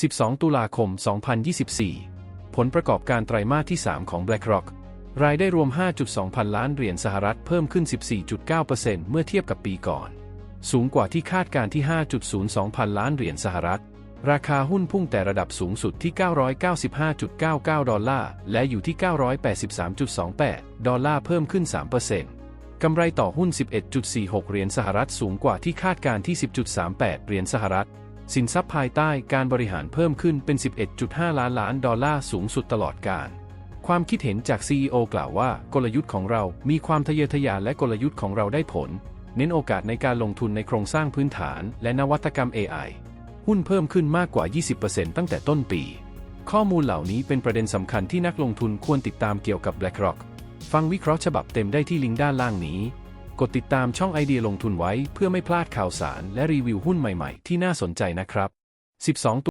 12 ตุลาคม 2024 ผลประกอบการไตรมาสที่ 3 ของ BlackRock รายได้รวม 5.2 พันล้านเหรียญสหรัฐเพิ่มขึ้น 14.9%เมื่อเทียบกับปีก่อน สูงกว่าที่คาดการที่ 5.02 พันล้านเหรียญสหรัฐ ราคาหุ้นพุ่งแต่ระดับสูงสุดที่ 995.99 ดอลลาร์ และอยู่ที่ 983.28 ดอลลาร์เพิ่มขึ้น 3%กำไรต่อหุ้น 11.46 เหรียญสหรัฐสูงกว่าที่คาดการที่ 10.38 เหรียญสหรัฐ สินทรัพย์ภายใต้การบริหารเพิ่มขึ้นเป็น 11.5 ล้านล้านดอลลาร์สูงสุดตลอดการ ความคิดเห็นจาก CEO กล่าวว่ากลยุทธ์ของเรามีความทะเยอทะยานและกลยุทธ์ของเราได้ผล เน้นโอกาสในการลงทุนในโครงสร้างพื้นฐานและนวัตกรรม AI หุ้นเพิ่มขึ้นมากกว่า 20%ตั้งแต่ต้นปี ข้อมูลเหล่านี้เป็นประเด็นสำคัญที่นักลงทุนควรติดตามเกี่ยวกับ BlackRock ฟังวิเคราะห์ฉบับเต็มได้ที่ลิงก์ด้านล่างนี้ กดติดตามช่องไอเดียลงทุนไว้เพื่อไม่พลาดข่าวสารและรีวิวหุ้นใหม่ๆ ที่น่าสนใจนะครับ 12